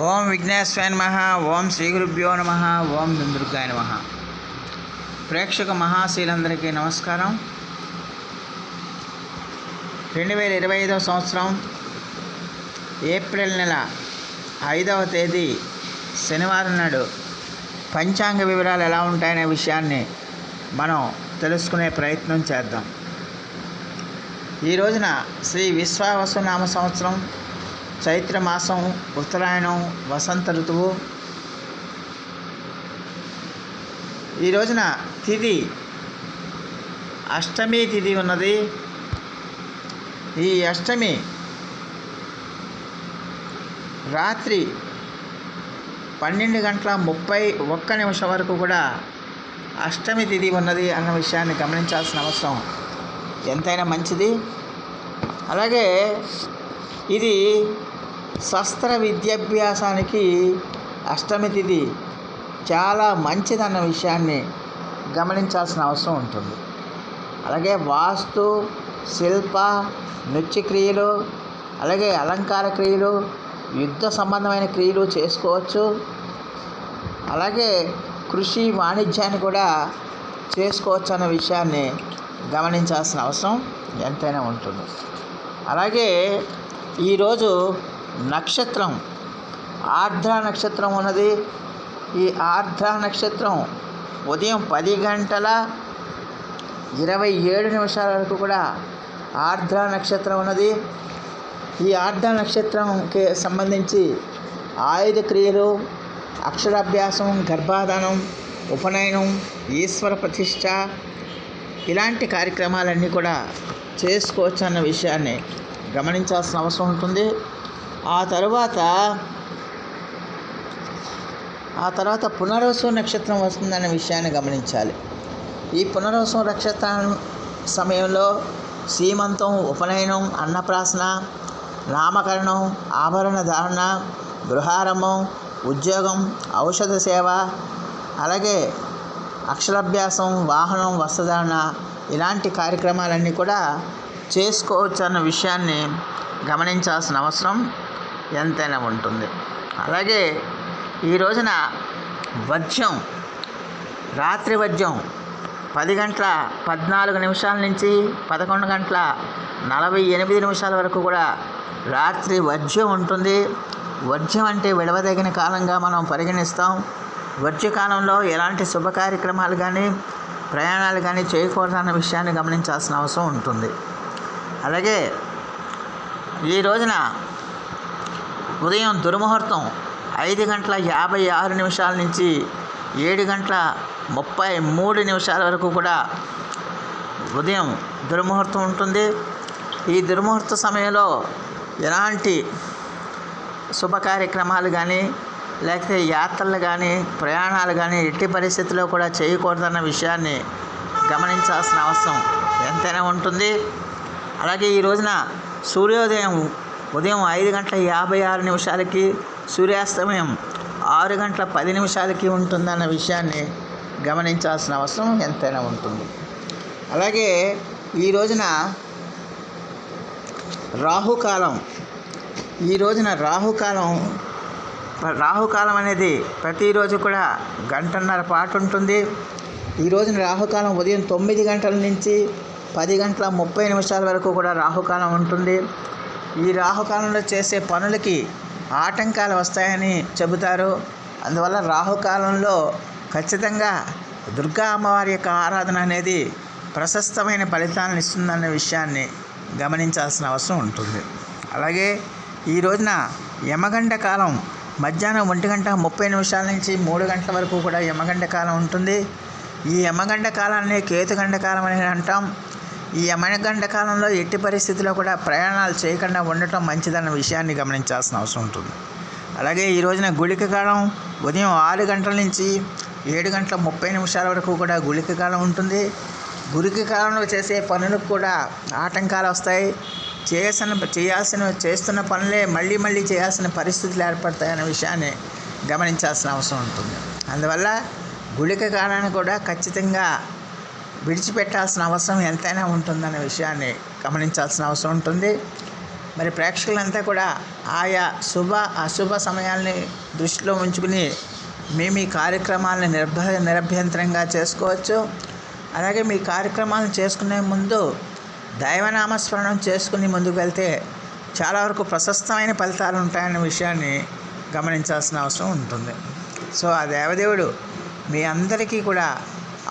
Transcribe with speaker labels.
Speaker 1: ఓం విఘ్నేశ్వరాయ నమ ఓం శ్రీ గురుభ్యో నమ ఓం దుర్గాయ నమ. ప్రేక్షక మహాశీలందరికీ నమస్కారం. రెండు వేల ఇరవై ఐదవ సంవత్సరం ఏప్రిల్ నెల ఐదవ తేదీ శనివారం నాడు పంచాంగ వివరాలు ఎలా ఉంటాయనే విషయాన్ని మనం తెలుసుకునే ప్రయత్నం చేద్దాం. ఈ రోజున శ్రీ విశ్వావసునామ సంవత్సరం చైత్ర మాసం ఉత్తరాయణం వసంత ఋతువు. ఈ రోజున తిథి అష్టమి తిథి ఉన్నది. ఈ అష్టమి రాత్రి పన్నెండు గంటల ముప్పై ఒక్క నిమిషం వరకు కూడా అష్టమి తిథి ఉన్నది అన్న విషయాన్ని గమనించాల్సిన అవసరం. ఎంతైనా మంచిది. అలాగే ఇది శస్త్ర విద్యాభ్యాసానికి అష్టమి తిథి చాలా మంచిదన్న విషయాన్ని గమనించాల్సిన అవసరం ఉంటుంది. అలాగే వాస్తు శిల్ప నృత్య క్రియలు అలాగే అలంకార క్రియలు యుద్ధ సంబంధమైన క్రియలు చేసుకోవచ్చు. అలాగే కృషి వాణిజ్యాన్ని కూడా చేసుకోవచ్చు అన్న విషయాన్ని గమనించాల్సిన అవసరం ఎంతైనా ఉంటుంది. అలాగే ఈరోజు నక్షత్రం. ఆర్ద్ర నక్షత్రం ఉన్నది. ఈ ఆర్ద్ర నక్షత్రం ఉదయం పది గంటల ఇరవై ఏడు నిమిషాల వరకు కూడా ఆర్ద్ర నక్షత్రం ఉన్నది. ఈ ఆర్ద్ర నక్షత్రంకి సంబంధించి ఆయుధ క్రియలు అక్షరాభ్యాసం గర్భాధానం ఉపనయనం ఈశ్వర ప్రతిష్ట ఇలాంటి కార్యక్రమాలన్నీ కూడా చేసుకోవచ్చు అన్న విషయాన్ని గమనించాల్సిన అవసరం ఉంటుంది. ఆ తరువాత ఆ తర్వాత పునర్వసు నక్షత్రం వస్తుందన్న విషయాన్ని గమనించాలి. ఈ పునర్వసు నక్షత్రం సమయంలో సీమంతం ఉపనయనం అన్నప్రాసన నామకరణం ఆభరణ ధారణ గృహారంభం ఉద్యోగం ఔషధ సేవ అలాగే అక్షరాభ్యాసం వాహనం వస్త్రధారణ ఇలాంటి కార్యక్రమాలన్నీ కూడా చేసుకోవచ్చు అన్న విషయాన్ని గమనించాల్సిన అవసరం ఎంతైనా ఉంటుంది. అలాగే ఈ రోజున వజ్యం రాత్రి వజ్యం పది గంటల పద్నాలుగు నిమిషాల నుంచి పదకొండు గంటల నలభై ఎనిమిది నిమిషాల వరకు కూడా రాత్రి వజ్యం ఉంటుంది. వజ్యం అంటే విడవదగిన కాలంగా మనం పరిగణిస్తాం. వజ్య కాలంలో ఎలాంటి శుభ కార్యక్రమాలు కానీ ప్రయాణాలు కానీ చేయకూడదన్న విషయాన్ని గమనించాల్సిన అవసరం ఉంటుంది. అలాగే ఈ రోజున ఉదయం దుర్ముహూర్తం ఐదు గంటల యాభై ఆరు నిమిషాల నుంచి ఏడు గంటల ముప్పై మూడు నిమిషాల వరకు కూడా ఉదయం దుర్ముహూర్తం ఉంటుంది. ఈ దుర్ముహూర్త సమయంలో ఎలాంటి శుభ కార్యక్రమాలు కానీ లేకపోతే యాత్రలు కానీ ప్రయాణాలు కానీ ఎట్టి పరిస్థితుల్లో కూడా చేయకూడదన్న విషయాన్ని గమనించాల్సిన అవసరం ఎంతైనా ఉంటుంది. అలాగే ఈ రోజున సూర్యోదయం ఉదయం ఐదు గంటల యాభై ఆరు నిమిషాలకి సూర్యాస్తమయం ఆరు గంటల పది నిమిషాలకి ఉంటుందన్న విషయాన్ని గమనించాల్సిన అవసరం ఎంతైనా ఉంటుంది. అలాగే ఈ రోజున రాహుకాలం ఈ రోజున రాహుకాలం రాహుకాలం అనేది ప్రతిరోజు కూడా గంటన్నర పాటు ఉంటుంది. ఈ రోజున రాహుకాలం ఉదయం తొమ్మిది గంటల నుంచి పది గంటల ముప్పై నిమిషాల వరకు కూడా రాహుకాలం ఉంటుంది. ఈ రాహుకాలంలో చేసే పనులకి ఆటంకాలు వస్తాయని చెబుతారు. అందువల్ల రాహుకాలంలో ఖచ్చితంగా దుర్గా అమ్మవారి యొక్క ఆరాధన అనేది ప్రశస్తమైన ఫలితాలను ఇస్తుందన్న విషయాన్ని గమనించాల్సిన అవసరం ఉంటుంది. అలాగే ఈ రోజున యమగండ కాలం మధ్యాహ్నం ఒంటి గంట ముప్పై నిమిషాల నుంచి మూడు గంటల వరకు కూడా యమగండ కాలం ఉంటుంది. ఈ యమగండ కాలాన్ని కేతుగండ కాలం అని అంటాం. ఈ యమగండ కాలంలో ఎట్టి పరిస్థితుల్లో కూడా ప్రయాణాలు చేయకుండా ఉండటం మంచిదన్న విషయాన్ని గమనించాల్సిన అవసరం ఉంటుంది. అలాగే ఈ రోజున గుళిక కాలం ఉదయం ఆరు గంటల నుంచి ఏడు గంటల ముప్పై నిమిషాల వరకు కూడా గుళిక కాలం ఉంటుంది. గుళిక కాలంలో చేసే పనులకు కూడా ఆటంకాలు వస్తాయి. చేయాల్సిన చేయాల్సిన చేస్తున్న పనులే మళ్ళీ మళ్ళీ చేయాల్సిన పరిస్థితులు ఏర్పడతాయనే విషయాన్ని గమనించాల్సిన అవసరం ఉంటుంది. అందువల్ల గుళిక కాలాన్ని కూడా ఖచ్చితంగా విడిచిపెట్టాల్సిన అవసరం ఎంతైనా ఉంటుందనే విషయాన్ని గమనించాల్సిన అవసరం ఉంటుంది. మరి ప్రేక్షకులంతా కూడా ఆయా శుభ అశుభ సమయాల్ని దృష్టిలో ఉంచుకుని మీ మీ కార్యక్రమాలను నిర్భ నిరభ్యంతరంగా చేసుకోవచ్చు. అలాగే మీ కార్యక్రమాలను చేసుకునే ముందు దైవనామస్మరణం చేసుకుని ముందుకు వెళ్తే చాలా వరకు ప్రశస్తమైన ఫలితాలు ఉంటాయన్న విషయాన్ని గమనించాల్సిన అవసరం ఉంటుంది. సో ఆ దేవదేవుడు మీ అందరికీ కూడా